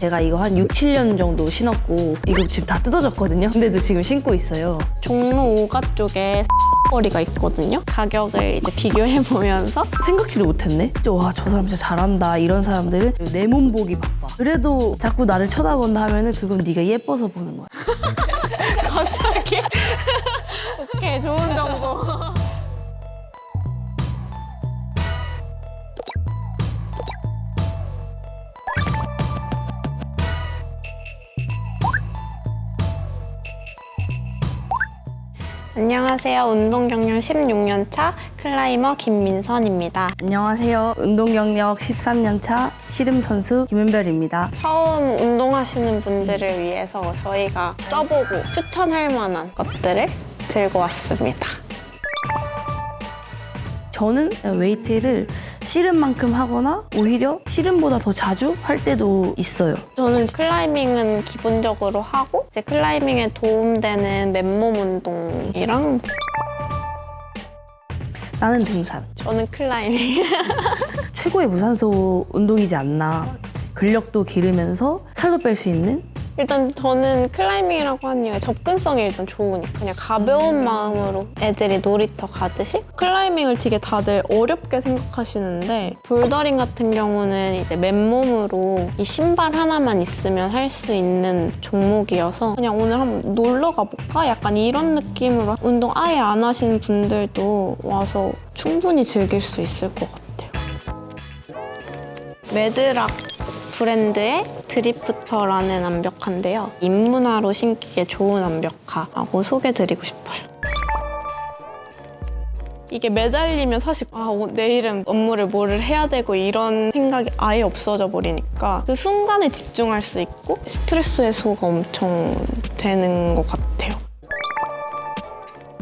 제가 이거 한 6, 7년 정도 신었고 이거 지금 다 뜯어졌거든요. 근데도 지금 신고 있어요. 종로 5가 쪽에 거리가 있거든요. 가격을 이제 비교해 보면서 생각지도 못했네. 와, 저 사람 진짜 잘한다. 이런 사람들은 내 몸 보기 바빠. 그래도 자꾸 나를 쳐다본다 하면은 그건 네가 예뻐서 보는 거야. 갑자기 오케이 좋은 정보. 안녕하세요. 운동 경력 16년 차 클라이머 김민선입니다. 안녕하세요. 운동 경력 13년 차 씨름 선수 김은별입니다. 처음 운동하시는 분들을 위해서 저희가 써보고 추천할 만한 것들을 들고 왔습니다. 저는 웨이트를 씨름 만큼 하거나 오히려 씨름보다 더 자주 할 때도 있어요. 저는 클라이밍은 기본적으로 하고 이제 클라이밍에 도움되는 맨몸 운동이랑 나는 등산. 저는 클라이밍 최고의 무산소 운동이지 않나. 근력도 기르면서 살도 뺄 수 있는 일단 저는 클라이밍이라고 하는 이유가 접근성이 일단 좋으니까 그냥 가벼운 마음으로 애들이 놀이터 가듯이 클라이밍을 되게 다들 어렵게 생각하시는데 볼더링 같은 경우는 이제 맨몸으로 이 신발 하나만 있으면 할 수 있는 종목이어서 그냥 오늘 한번 놀러 가볼까? 약간 이런 느낌으로 운동 아예 안 하시는 분들도 와서 충분히 즐길 수 있을 것 같아요. 매드락 브랜드의 드리프터라는 암벽화인데요. 입문화로 신기에 좋은 암벽화라고 소개드리고 싶어요. 이게 매달리면 사실 아 오- 내일은 업무를 뭐를 해야 되고 이런 생각이 아예 없어져 버리니까 그 순간에 집중할 수 있고 스트레스 해소가 엄청 되는 것 같아요.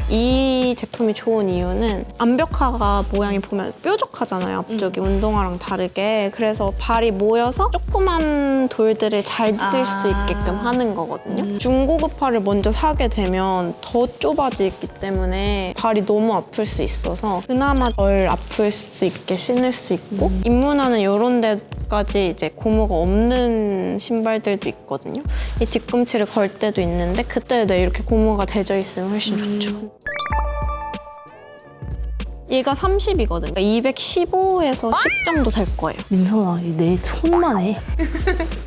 이 제품이 좋은 이유는 암벽화가 모양이 보면 뾰족하잖아요. 앞쪽이 운동화랑 다르게. 그래서 발이 모여서 조그만 돌들을 잘들수 아. 있게끔 하는 거거든요. 중고급화를 먼저 사게 되면 더 좁아지기 때문에 발이 너무 아플 수 있어서 그나마 덜 아플 수 있게 신을 수 있고 입문화는 이런 데까지 이제 고무가 없는 신발들도 있거든요. 이 뒤꿈치를 걸 때도 있는데 그때 네, 이렇게 고무가 대져 있으면 훨씬 좋죠. 얘가 30이거든요. 215에서 10 정도 될 거예요. 민선아 내 손만 해.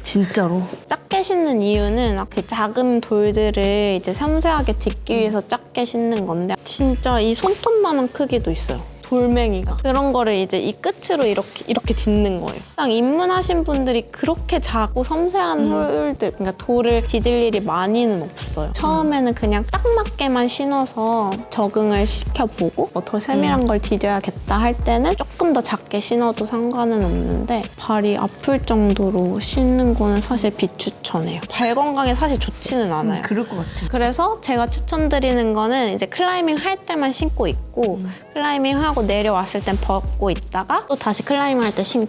진짜로. 작게 신는 이유는 그 작은 돌들을 이제 섬세하게 딛기 위해서 작게 신는 건데 진짜 이 손톱만한 크기도 있어요. 돌멩이가 그런 거를 이제 이 끝으로 이렇게 이렇게 딛는 거예요. 딱 입문하신 분들이 그렇게 작고 섬세한 홀들, 그러니까 돌을 디딜 일이 많이는 없어요. 처음에는 그냥 딱 맞게만 신어서 적응을 시켜보고 뭐 더 세밀한 걸 디뎌야겠다 할 때는 조금 더 작게 신어도 상관은 없는데 발이 아플 정도로 신는 거는 사실 비추천해요. 발 건강에 사실 좋지는 않아요. 그럴 것 같아. 그래서 제가 추천드리는 거는 이제 클라이밍 할 때만 신고 있고 클라이밍 하고 내려왔을 땐 벗고 있다가 또 다시 클라이밍 할 때 신고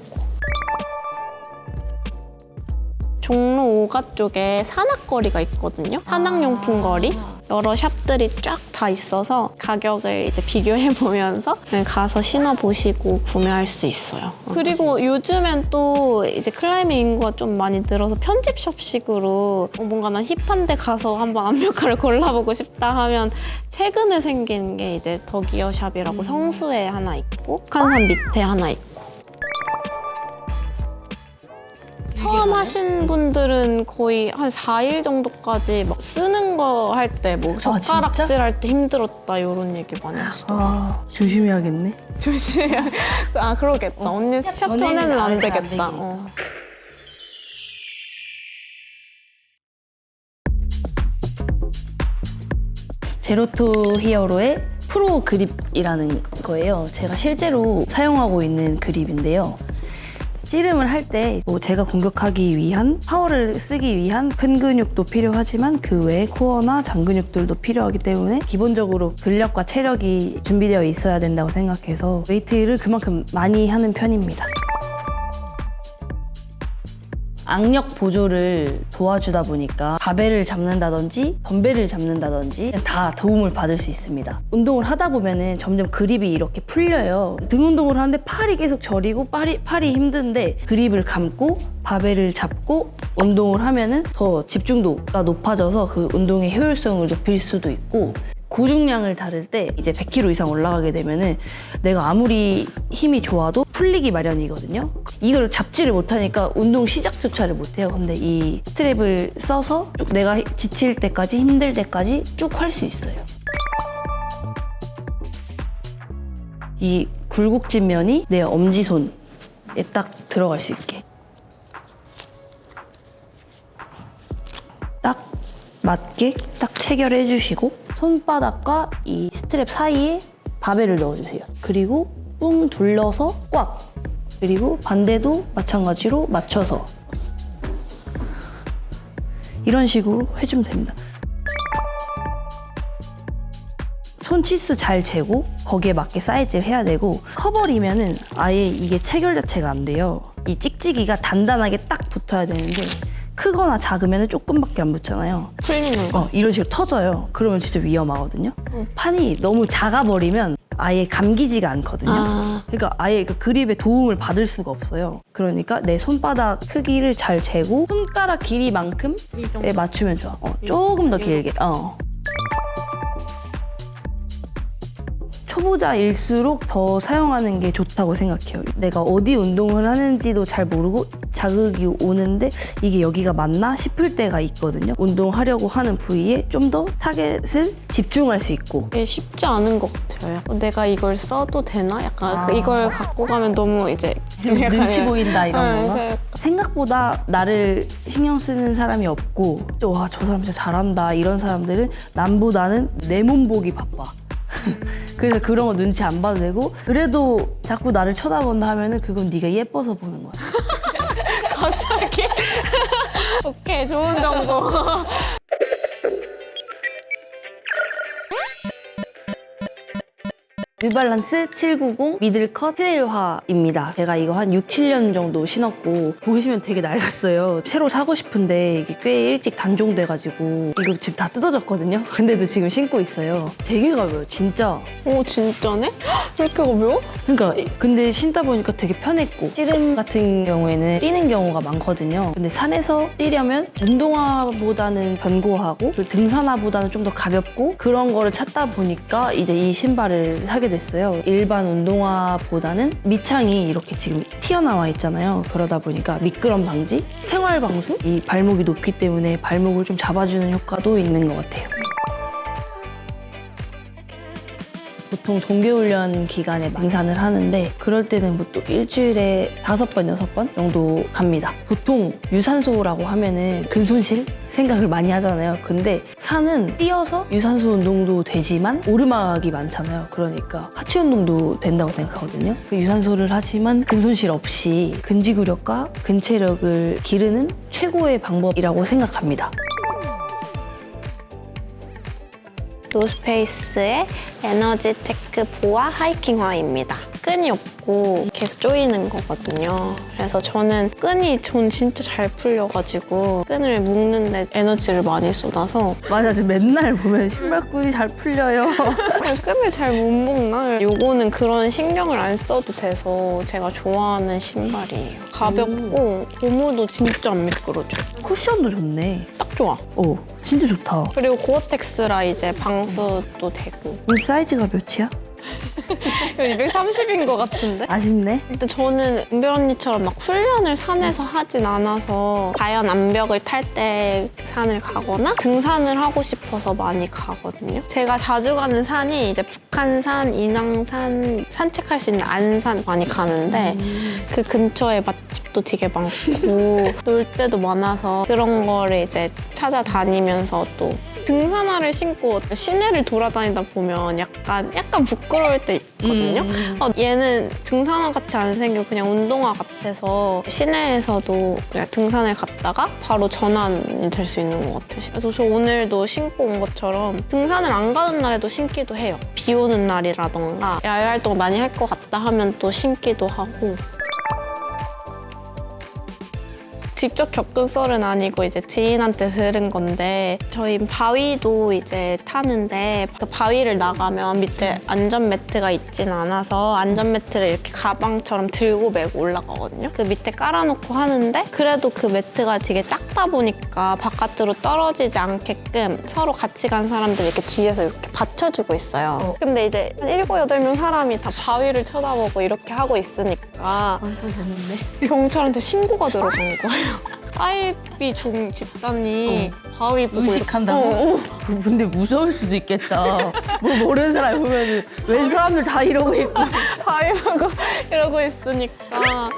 종로 5가 쪽에 산악거리가 있거든요. 산악용품 거리. 여러 샵들이 쫙 다 있어서 가격을 이제 비교해 보면서 가서 신어 보시고 구매할 수 있어요. 그리고 요즘엔 또 이제 클라이밍 인구가 좀 많이 늘어서 편집숍식으로 어, 뭔가 난 힙한 데 가서 한번 암벽화를 골라보고 싶다 하면 최근에 생긴 게 이제 더기어 샵이라고 성수에 하나 있고 북한산 밑에 하나 있고 처음 하신 분들은 거의 한 4일 정도까지 막 쓰는 거 할 때 뭐 젓가락질 할 때 힘들었다 이런 얘기 많이 하시더라고요. 아 조심해야겠네. 조심해. 아 그러겠다. 언니 샵 전에는 안안 되겠다. 어. 제로투 히어로의 프로 그립이라는 거예요. 제가 실제로 사용하고 있는 그립인데요. 씨름을 할 때 뭐 제가 공격하기 위한 파워를 쓰기 위한 큰 근육도 필요하지만 그 외에 코어나 장 근육들도 필요하기 때문에 기본적으로 근력과 체력이 준비되어 있어야 된다고 생각해서 웨이트를 그만큼 많이 하는 편입니다. 악력 보조를 도와주다 보니까 바벨을 잡는다든지 덤벨을 잡는다든지 다 도움을 받을 수 있습니다. 운동을 하다 보면은 점점 그립이 이렇게 풀려요. 등 운동을 하는데 팔이 계속 저리고 팔이, 팔이 힘든데 그립을 감고 바벨을 잡고 운동을 하면은 더 집중도가 높아져서 그 운동의 효율성을 높일 수도 있고 고중량을 다룰 때 이제 100kg 이상 올라가게 되면은 내가 아무리 힘이 좋아도 풀리기 마련이거든요. 이걸 잡지를 못하니까 운동 시작조차를 못해요. 근데 이 스트랩을 써서 쭉 내가 지칠 때까지 힘들 때까지 쭉 할 수 있어요. 이 굴곡진 면이 내 엄지손에 딱 들어갈 수 있게. 딱 맞게 딱 체결해 주시고 손바닥과 이 스트랩 사이에 바벨을 넣어주세요. 그리고 뿡 둘러서 꽉. 그리고 반대도 마찬가지로 맞춰서 이런 식으로 해주면 됩니다. 손 치수 잘 재고 거기에 맞게 사이즈를 해야 되고 커버리면은 아예 이게 체결 자체가 안 돼요. 이 찍찍이가 단단하게 딱 붙어야 되는데 크거나 작으면 조금밖에 안 붙잖아요. 풀리는 거. 어, 이런 식으로 터져요. 그러면 진짜 위험하거든요. 판이 너무 작아 버리면 아예 감기지가 않거든요. 아. 그러니까 아예 그 그립에 도움을 받을 수가 없어요. 그러니까 내 손바닥 크기를 잘 재고 손가락 길이만큼에 맞추면 좋아. 어, 조금 더 길게. 어. 초보자일수록 더 사용하는 게 좋다고 생각해요. 내가 어디 운동을 하는지도 잘 모르고 자극이 오는데 이게 여기가 맞나 싶을 때가 있거든요. 운동하려고 하는 부위에 좀 더 타겟을 집중할 수 있고 이게 쉽지 않은 것 같아요. 어, 내가 이걸 써도 되나? 약간 아. 이걸 갖고 가면 너무 이제 눈치 보인다 이런 건가? 그래. 생각보다 나를 신경 쓰는 사람이 없고 와 저 사람 진짜 잘한다 이런 사람들은 남보다는 내 몸 보기 바빠 그래서 그런 거 눈치 안 봐도 되고 그래도 자꾸 나를 쳐다본다 하면은 그건 네가 예뻐서 보는 거야 갑자기. 오케이, 좋은 정보. 뉴발란스 790 미들컷 트레일화입니다. 제가 이거 한 6, 7년 정도 신었고 보시면 되게 낡았어요. 새로 사고 싶은데 이게 꽤 일찍 단종돼가지고 이거 지금 다 뜯어졌거든요. 근데도 지금 신고 있어요. 되게 가벼워요, 진짜. 오, 진짜네? 왜 이렇게 가벼워? 그러니까 근데 신다 보니까 되게 편했고 씨름 같은 경우에는 뛰는 경우가 많거든요. 근데 산에서 뛰려면 운동화보다는 견고하고 등산화보다는 좀 더 가볍고 그런 거를 찾다 보니까 이제 이 신발을 사게 됐어요. 일반 운동화보다는 밑창이 이렇게 지금 튀어나와 있잖아요. 그러다 보니까 미끄럼 방지, 생활 방수, 이 발목이 높기 때문에 발목을 좀 잡아주는 효과도 있는 것 같아요. 보통 동계훈련 기간에 등산을 하는데 그럴 때는 보통 일주일에 다섯 번, 여섯 번 정도 갑니다. 보통 유산소라고 하면은 근손실 생각을 많이 하잖아요. 근데 산은 뛰어서 유산소 운동도 되지만 오르막이 많잖아요. 그러니까 하체 운동도 된다고 생각하거든요. 그 유산소를 하지만 근손실 없이 근지구력과 근체력을 기르는 최고의 방법이라고 생각합니다. 노스페이스의 에너지 테크 보아 하이킹화입니다. 끈이 없고 계속 조이는 거거든요. 그래서 저는 끈이 전 진짜 잘 풀려가지고 끈을 묶는데 에너지를 많이 쏟아서 맞아, 지금 맨날 보면 신발끈이 잘 풀려요. 그냥 끈을 잘 못 묶나? 요거는 그런 신경을 안 써도 돼서 제가 좋아하는 신발이에요. 가볍고 고무도 진짜 안 미끄러져. 쿠션도 좋네. 딱 좋아. 오, 진짜 좋다. 그리고 고어텍스라 이제 방수도 되고. 우리 사이즈가 몇이야? 230인 것 같은데? 아쉽네. 일단 저는 은별 언니처럼 막 훈련을 산에서 하진 않아서 자연 암벽을 탈 때 산을 가거나 등산을 하고 싶어서 많이 가거든요. 제가 자주 가는 산이 이제 북한산, 인왕산, 산책할 수 있는 안산 많이 가는데 그 근처에 맛집도 되게 많고 놀 때도 많아서 그런 거를 이제 찾아다니면서 또 등산화를 신고 시내를 돌아다니다 보면 약간 약간 부끄러울 때 있거든요. 어, 얘는 등산화 같이 안 생겨 그냥 운동화 같아서 시내에서도 그냥 등산을 갔다가 바로 전환이 될 수 있는 것 같아요. 그래서 저 오늘도 신고 온 것처럼 등산을 안 가는 날에도 신기도 해요. 비 오는 날이라던가 야외 활동 많이 할 것 같다 하면 또 신기도 하고 직접 겪은 썰은 아니고 이제 지인한테 들은 건데 저희 바위도 이제 타는데 그 바위를 나가면 밑에 안전 매트가 있진 않아서 안전 매트를 이렇게 가방처럼 들고 메고 올라가거든요. 그 밑에 깔아놓고 하는데 그래도 그 매트가 되게 작다 보니까 바깥으로 떨어지지 않게끔 서로 같이 간 사람들 이렇게 뒤에서 이렇게 받쳐주고 있어요. 근데 이제 한 일곱 여덟 명 사람이 다 바위를 쳐다보고 이렇게 하고 있으니까 완전 재밌네. 경찰한테 신고가 들어간 거예요. 사이비 종 집단이 바위 보고 이렇게- 의식한다고? 어, 어. 근데 무서울 수도 있겠다. 뭐 모르는 사람이 보면 웬 사람들 다 이러고 있고. 바위 보고 이러고 있으니까.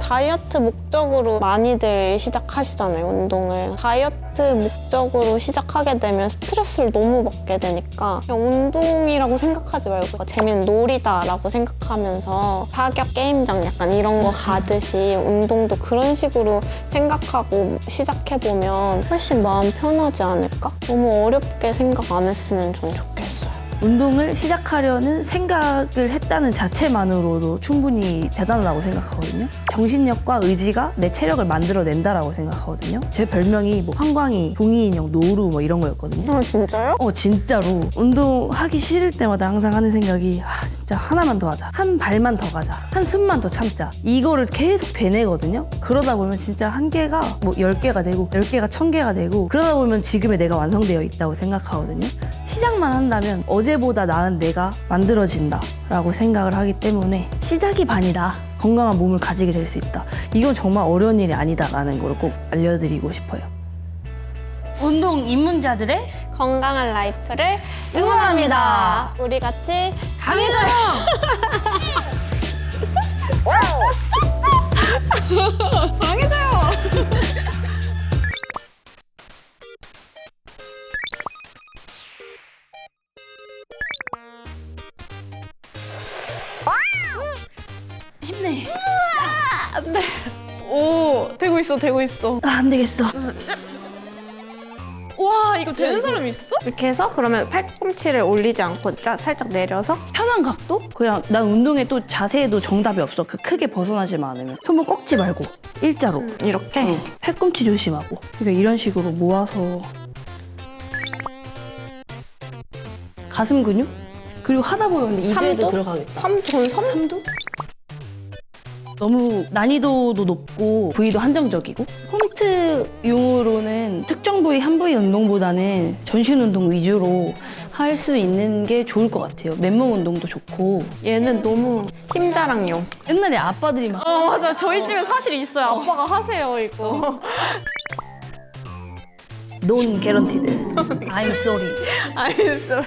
다이어트 목적으로 많이들 시작하시잖아요, 운동을. 다이어트 목적으로 시작하게 되면 스트레스를 너무 받게 되니까 그냥 운동이라고 생각하지 말고 재밌는 놀이다라고 생각하면서 사격 게임장 약간 이런 거 가듯이 운동도 그런 식으로 생각하고 시작해보면 훨씬 마음 편하지 않을까? 너무 어렵게 생각 안 했으면 좀 좋겠어요. 운동을 시작하려는 생각을 했다는 자체만으로도 충분히 대단하다고 생각하거든요. 정신력과 의지가 내 체력을 만들어낸다라고 생각하거든요. 제 별명이 뭐 황광이, 종이인형, 노루 뭐 이런 거였거든요. 아, 진짜요? 어 진짜로 운동하기 싫을 때마다 항상 하는 생각이 아 진짜 하나만 더 하자 한 발만 더 가자 한 숨만 더 참자 이거를 계속 되뇌거든요 그러다 보면 진짜 한 개가 뭐 열 개가 되고 열 개가 천 개가 되고 그러다 보면 지금의 내가 완성되어 있다고 생각하거든요 시작만 한다면 어제보다 나은 내가 만들어진다 라고 생각을 하기 때문에 시작이 반이다 건강한 몸을 가지게 될 수 있다 이건 정말 어려운 일이 아니다라는 걸 꼭 알려드리고 싶어요 운동 입문자들의 건강한 라이프를 응원합니다. 우리 같이 강해져요! 강해져요! 있어, 되고 있어. 아, 안 되겠어 와, 이거 되는 사람 있어? 이렇게 해서 그러면 팔꿈치를 올리지 않고 짜- 살짝 내려서 편한 각도? 그냥 난 운동에 또 자세에도 정답이 없어. 그 크게 벗어나지만 않으면 손목 꺾지 말고 일자로. 이렇게 어, 팔꿈치 조심하고. 그러니까 이런 식으로 모아서 가슴 근육? 그리고 하다 보면 이제도 삼두? 들어가겠다. 삼, 전 삼, 삼두? 너무 난이도도 높고 부위도 한정적이고 홈트 용으로는 특정 부위 한 부위 운동보다는 전신 운동 위주로 할 수 있는 게 좋을 것 같아요. 맨몸 운동도 좋고 얘는 너무 힘 자랑용. 옛날에 아빠들이 막 어, 맞아. 저희 집에 사실 있어요. 아빠가 하세요, 이거. 논 개런티드 I'm sorry 알겠어.